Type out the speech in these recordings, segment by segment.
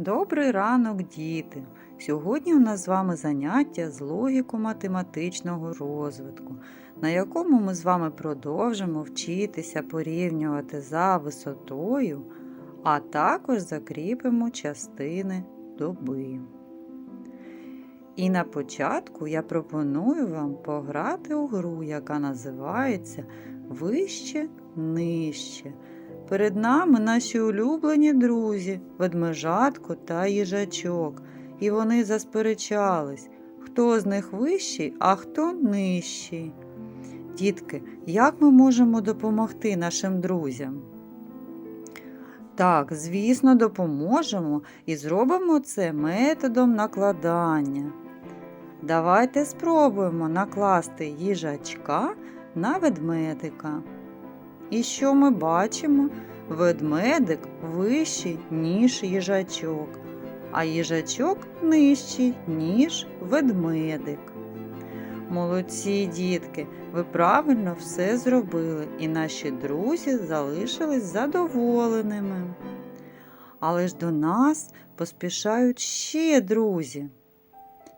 Добрий ранок, діти! Сьогодні у нас з вами заняття з логіко-математичного розвитку, на якому ми з вами продовжимо вчитися порівнювати за висотою, а також закріпимо частини доби. І на початку я пропоную вам пограти у гру, яка називається Вище нижче. Перед нами наші улюблені друзі, ведмежатко та їжачок, і вони засперечались, хто з них вищий, а хто нижчий. Дітки, як ми можемо допомогти нашим друзям? Так, звісно, допоможемо і зробимо це методом накладання. Давайте спробуємо накласти їжачка на ведмедика. І що ми бачимо? Ведмедик вищий, ніж їжачок, а їжачок нижчий, ніж ведмедик. Молодці дітки, ви правильно все зробили, і наші друзі залишились задоволеними. Але ж до нас поспішають ще друзі.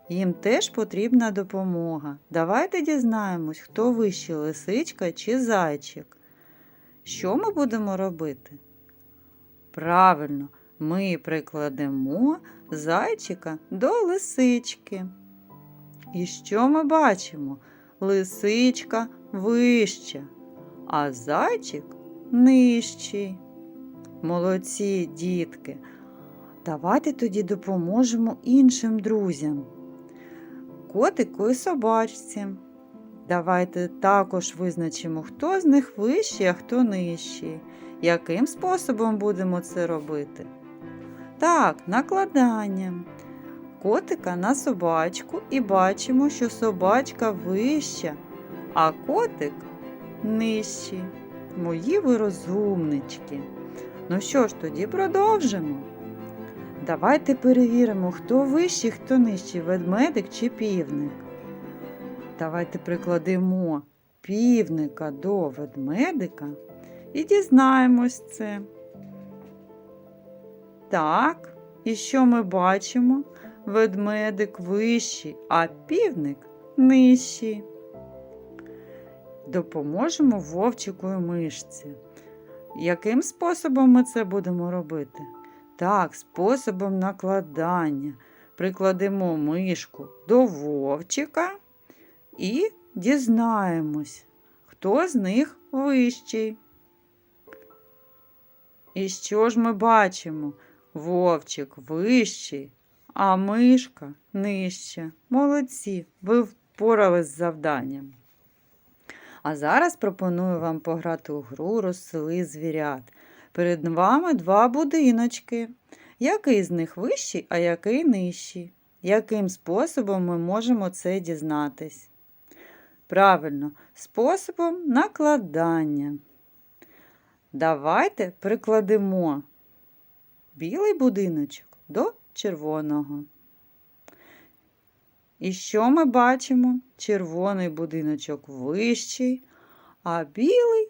Їм теж потрібна допомога. Давайте дізнаємось, хто вищий лисичка чи зайчик. Що ми будемо робити? Правильно, ми прикладемо зайчика до лисички. І що ми бачимо? Лисичка вища, а зайчик нижчий. Молодці, дітки. Давайте тоді допоможемо іншим друзям. Котику і собачці. Давайте також визначимо, хто з них вищий, а хто нижчий. Яким способом будемо це робити? Так, накладанням. Котика на собачку і бачимо, що собачка вища, а котик нижчий. Мої ви розумнички. Ну що ж, тоді продовжимо. Давайте перевіримо, хто вищий, хто нижчий, ведмедик чи півник. Давайте прикладемо півника до ведмедика і дізнаємось це. Так, і що ми бачимо? Ведмедик вищий, а півник нижчий. Допоможемо вовчику і мишці. Яким способом ми це будемо робити? Так, способом накладання. Прикладемо мишку до вовчика і дізнаємось, хто з них вищий. І що ж ми бачимо? Вовчик вищий, а мишка нижча. Молодці, ви впорались з завданням. А зараз пропоную вам пограти у гру розсели звірят. Перед вами два будиночки. Який з них вищий, а який нижчий? Яким способом ми можемо це дізнатись? Правильно, способом накладання. Давайте прикладемо білий будиночок до червоного. І що ми бачимо? Червоний будиночок вищий, а білий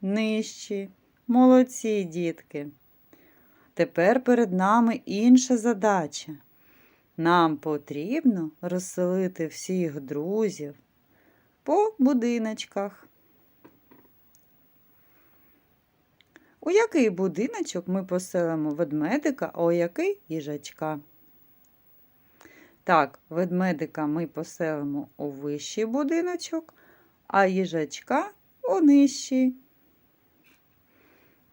нижчий. Молодці, дітки. Тепер перед нами інша задача. Нам потрібно розселити всіх друзів по будиночках. У який будиночок ми поселимо ведмедика, а у який їжачка? Так, ведмедика ми поселимо у вищий будиночок, а їжачка у нижчий.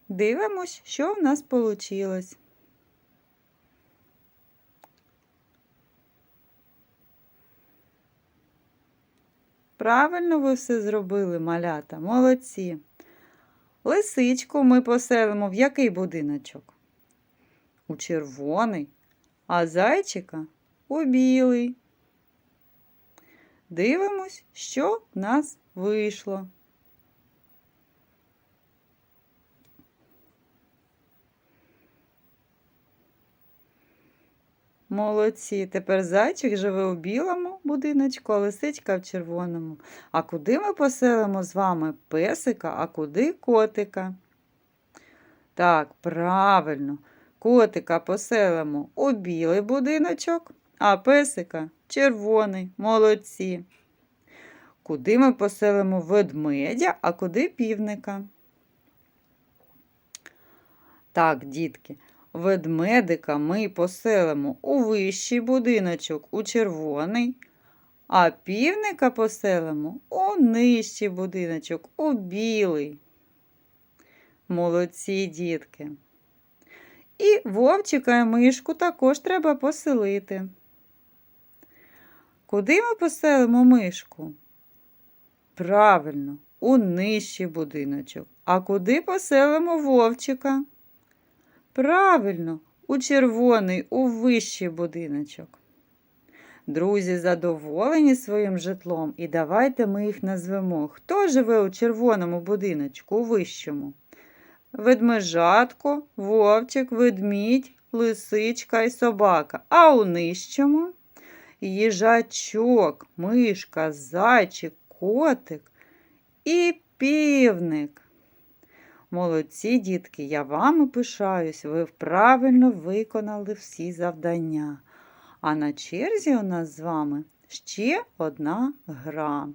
Дивимось, що в нас вийшло. Правильно ви все зробили, малята, молодці. Лисичку ми поселимо в який будиночок? У червоний, а зайчика у білий. Дивимось, що в нас вийшло. Молодці. Тепер зайчик живе у білому будиночку, а лисичка в червоному. А куди ми поселимо з вами песика, а куди котика? Так, правильно. Котика поселимо у білий будиночок, а песика червоний. Молодці. Куди ми поселимо ведмедя, а куди півника? Так, дітки, ведмедика ми поселимо у вищий будиночок у червоний, а півника поселимо у нижчий будиночок у білий. Молодці дітки. І вовчика і мишку також треба поселити. Куди ми поселимо мишку? Правильно, у нижчий будиночок. А куди поселимо вовчика? Правильно, у червоний, у вищий будиночок. Друзі задоволені своїм житлом, і давайте ми їх назвемо. Хто живе у червоному будиночку, у вищому? Ведмежатко, вовчик, ведмідь, лисичка і собака. А у нижчому їжачок, мишка, зайчик, котик і півник. Молодці, дітки, я вами пишаюсь, ви правильно виконали всі завдання. А на черзі у нас з вами ще одна гра.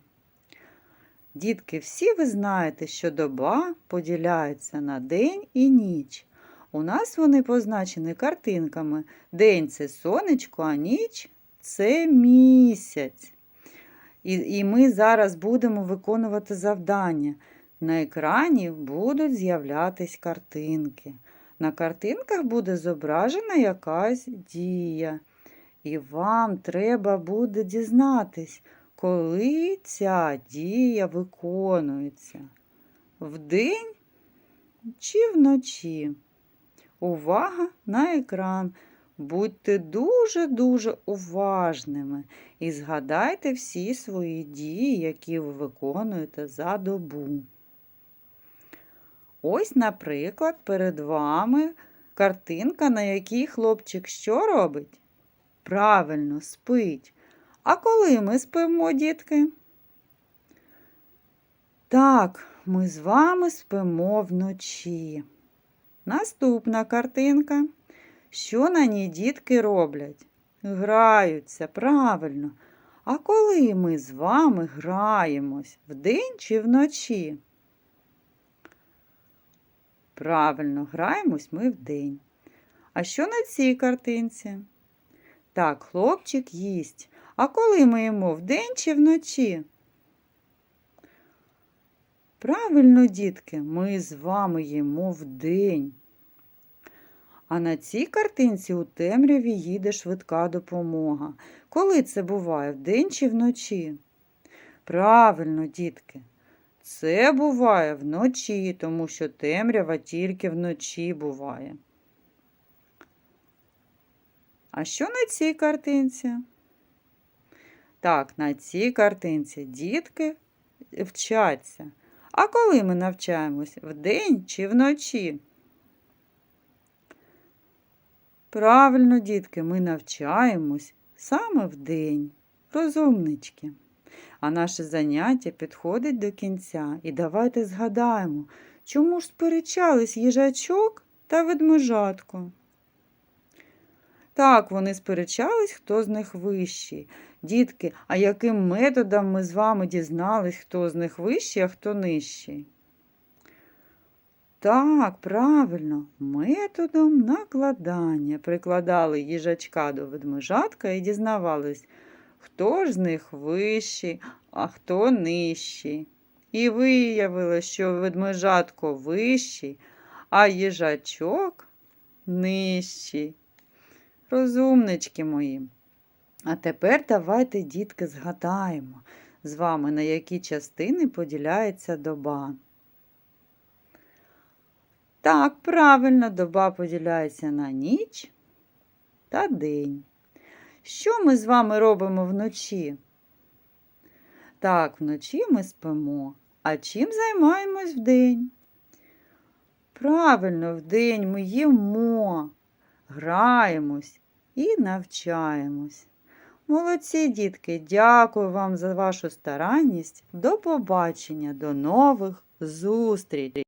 Дітки, всі ви знаєте, що доба поділяється на день і ніч. У нас вони позначені картинками. День це сонечко, а ніч це місяць. І, і ми зараз будемо виконувати завдання. На екрані будуть з'являтись картинки. На картинках буде зображена якась дія. І вам треба буде дізнатись, коли ця дія виконується. Вдень чи вночі. Увага на екран. Будьте дуже-дуже уважними і згадайте всі свої дії, які ви виконуєте за добу. Ось, наприклад, перед вами картинка, на якій хлопчик що робить? Правильно, спить. А коли ми спимо, дітки? Так, ми з вами спимо вночі. Наступна картинка. Що на ній дітки роблять? Граються, правильно. А коли ми з вами граємось вдень чи вночі? Правильно, граємось ми вдень. А що на цій картинці? Так, хлопчик їсть. А коли ми їмо вдень чи вночі? Правильно, дітки, ми з вами їмо вдень. А на цій картинці у темряві їде швидка допомога. Коли це буває, вдень чи вночі? Правильно, дітки. Це буває вночі, тому що темрява тільки вночі буває. А що на цій картинці? Так, на цій картинці дітки вчаться. А коли ми навчаємось? Вдень чи вночі? Правильно, дітки, ми навчаємось саме вдень. Розумнички. А наше заняття підходить до кінця. І давайте згадаємо, чому ж сперечались їжачок та ведмежатко. Так, вони сперечались, хто з них вищий. Дітки, а яким методом ми з вами дізнались, хто з них вищий, а хто нижчий? Так, правильно, методом накладання прикладали їжачка до ведмежатка і дізнавались, хто ж з них вищий, а хто нижчий. І виявилось, що ведмежатко вищий, а їжачок нижчий. Розумнички мої. А тепер давайте, дітки, згадаємо з вами, на які частини поділяється доба. Так, правильно, доба поділяється на ніч та день. Що ми з вами робимо вночі? Так, вночі ми спимо. А чим займаємось вдень? Правильно, вдень ми їмо, граємось і навчаємось. Молодці, дітки, дякую вам за вашу старанність. До побачення, до нових зустрічей!